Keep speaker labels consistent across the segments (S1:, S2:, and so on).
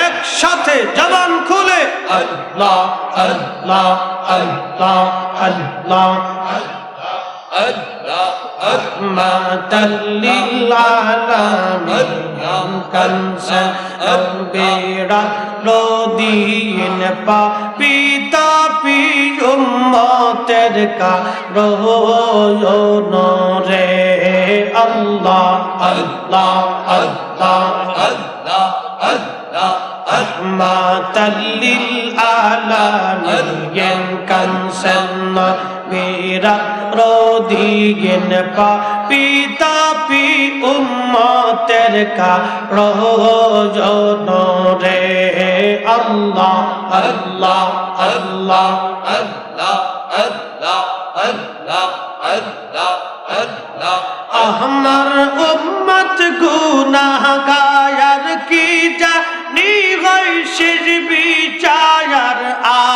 S1: একসাথে জবান খুলে আল্লাহ আল্লাহ আল্লাহ আল্লাহ
S2: আল্লাহ
S1: رحمة للعالمين كنزا أنبيرا রদিন পাপিতা পি উম্মতের কারণ রে আল্লাহ আল্লাহ আল্লাহ
S2: আল্লাহ আল্লাহ
S1: রহমাতাল্লিল আলামিন কানসন মেরা রদিন পাপিতা পি উম্মতের কারণ রে আল্লাহ আল্লাহ আল্লাহ
S2: আল্লাহ আল্লাহ আল্লাহ আল্লাহ আল্লাহ।
S1: আমার উম্মত গুনাহগার কি জানি হয় বিচার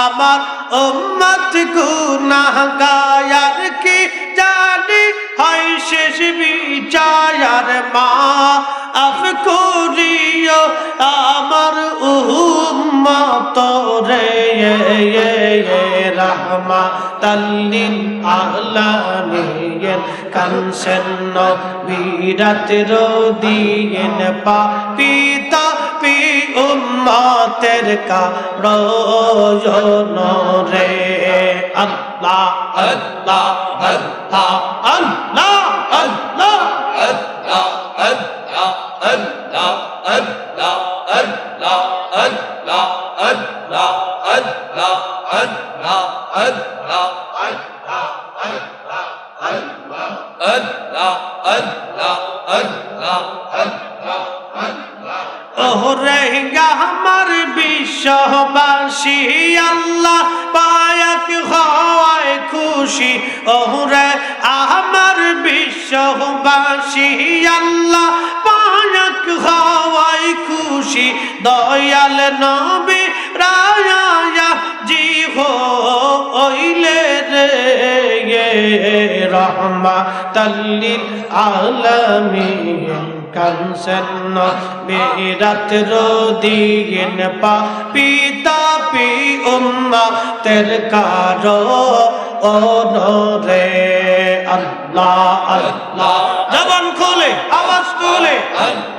S1: আমার উম্মত গুনাহগার কি জানি? হয় শেষ বিচার মা, আফ করিও আমার উম্মত রে রহমা তাল্লিল আলামিন কানসেন বিরাত পাপিতা পি উম্মতের কারণ রে আল্লাহ আল্লাহ আল্লাহ আল্লাহ আল্লাহ
S2: আল্লাহ আল্লাহ আল্লাহ আল্লাহ আল্লাহ আল্লাহ আল্লাহ আল্লাহ আল্লাহ আল্লাহ আল্লাহ আল্লাহ আল্লাহ
S1: আমার বিশ্ববাসী, আল্লাহ পায়াক হওয়ায় খুশি। ওরে আমার বিশ্ববাসী, আল্লাহ পায়াক হওয়ায় খুশি। দয়াল নবী রায়া জি হো ওইলে রে রহমা তাল্লিল আলমিন। কানসন বেরাত রোদিন পা পিতা পি উম্মা তের কারও রে আল্লাহ আল্লাহ জবান খোলে আওয়াজ
S2: আল্লাহ আল্লাহ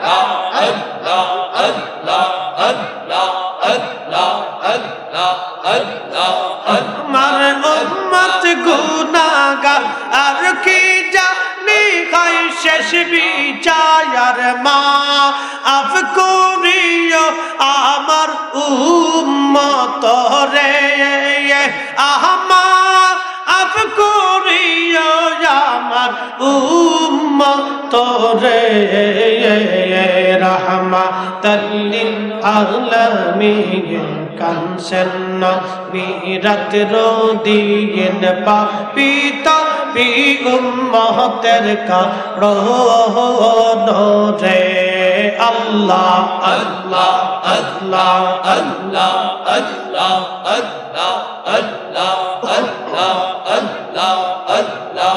S1: শেষ বিচার মা আফ করিও আমার উম্মত রে। আহমা আফ করিও আমার উম্মত রে। উম্মতের রে আল্লাহ আল্লাহ আল্লাহ
S2: আল্লাহ আল্লাহ আল্লাহ আল্লাহ আল্লাহ আল্লাহ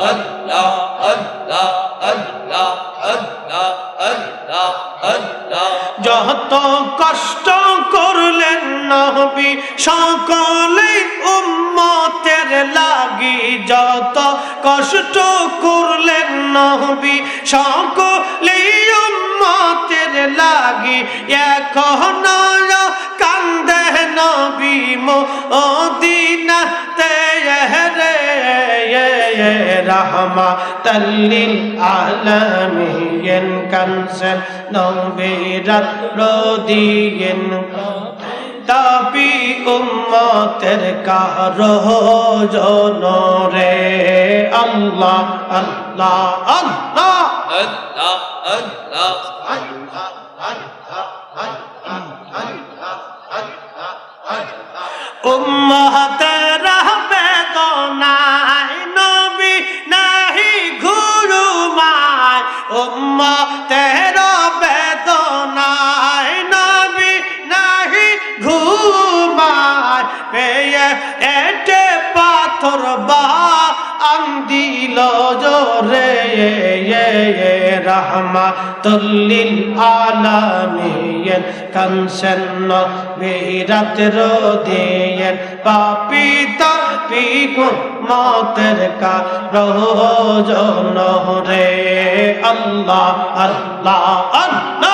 S2: আল্লাহ আল্লাহ আল্লাহ
S1: যত কষ্ট করলেন নবী সকলে উম্মতের লাগি। এখন কান্দে নবী মদিনাতে রে রহমা তাল্লিল আলমিন। কানসেন নবীরাত রদিন তাপি উম্মতের কারও জনরে। আল্লাহ আল্লাহ আল্লাহ। আল্লাহ
S2: আল্লাহ আল্লাহ।
S1: আল্লাহ আল্লাহ আল্লাহ আল্লাহ উম্মতের বেদনায় নবী নাহি গুরু মায়। উম্মতের পাথর বা আন্দিল জোরে রহমা তুল্লিল আলামিয়ন কনসন্ন বিরাত রোদিয়ন পিকুন মতের কা রোজন রে। আল্লাহ আল্লাহ আল্লাহ।